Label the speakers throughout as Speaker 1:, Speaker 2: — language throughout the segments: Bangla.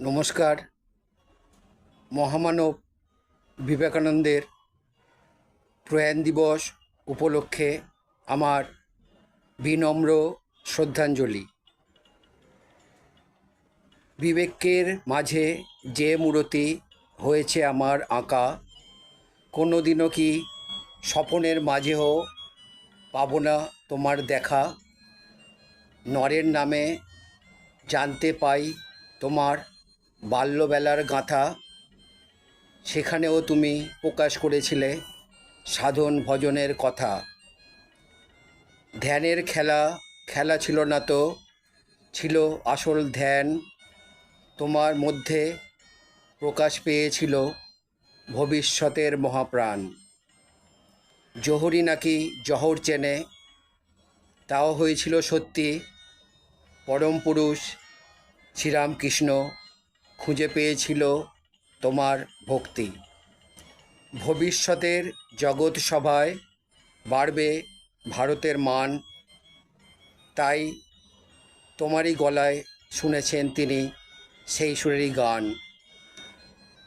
Speaker 1: নমস্কার। মহামানব বিবেকানন্দের প্রয়াণ দিবস উপলক্ষে আমার বিনম্র শ্রদ্ধাঞ্জলি। বিবেকের মাঝে যে মূরতি হয়েছে আমার আঁকা কোনো দিনও কি স্বপনের মাঝেও পাব না তোমার দেখা? নরের নামে জানতে পাই তোমার বাল্যবেলার গাঁথা, সেখানেও তুমি প্রকাশ করেছিলে সাধন ভজনের কথা। ধ্যানের খেলা খেলা ছিল না তো, ছিল আসল ধ্যান। তোমার মধ্যে প্রকাশ পেয়েছিল ভবিষ্যতের মহাপ্রাণ। জহরি নাকি জহর চেনে, তাও হয়েছিল সত্যি। পরম পুরুষ শ্রীরামকৃষ্ণ খুঁজে পেয়েছিল তোমার ভক্তি। ভবিষ্যতের জগৎ সভায় বাড়বে ভারতের মান। তাই তোমারই গলায় শুনেছেন তিনি সেই সুরেরই গান।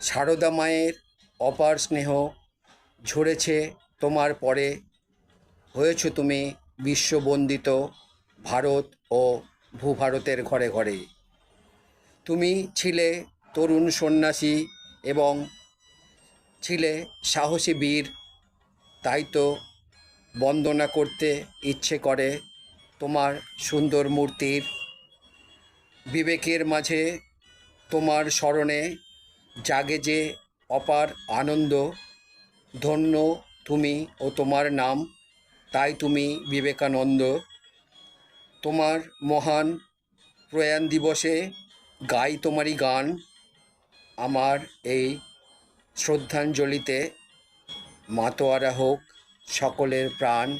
Speaker 1: সারদা মায়ের অপার স্নেহ ঝরেছে তোমার পরে। হয়েছ তুমি বিশ্ববন্দিত ভারত ও ভূভারতের ঘরে ঘরে। তুমি ছিলে তরুণ সন্ন্যাসী এবং ছিলে সাহসী বীর। তাই তো বন্দনা করতে ইচ্ছে করে তোমার সুন্দর মূর্তির। বিবেকের মাঝে তোমার স্মরণে জাগে যে অপার আনন্দ। ধন্য তুমি ও তোমার নাম, তাই তুমি বিবেকানন্দ। তোমার মহান প্রয়াণ দিবসে গাই তোমারই গান। আমার এই শ্রদ্ধাঞ্জলিতে মাতোয়ারা হোক সকলের প্রাণ।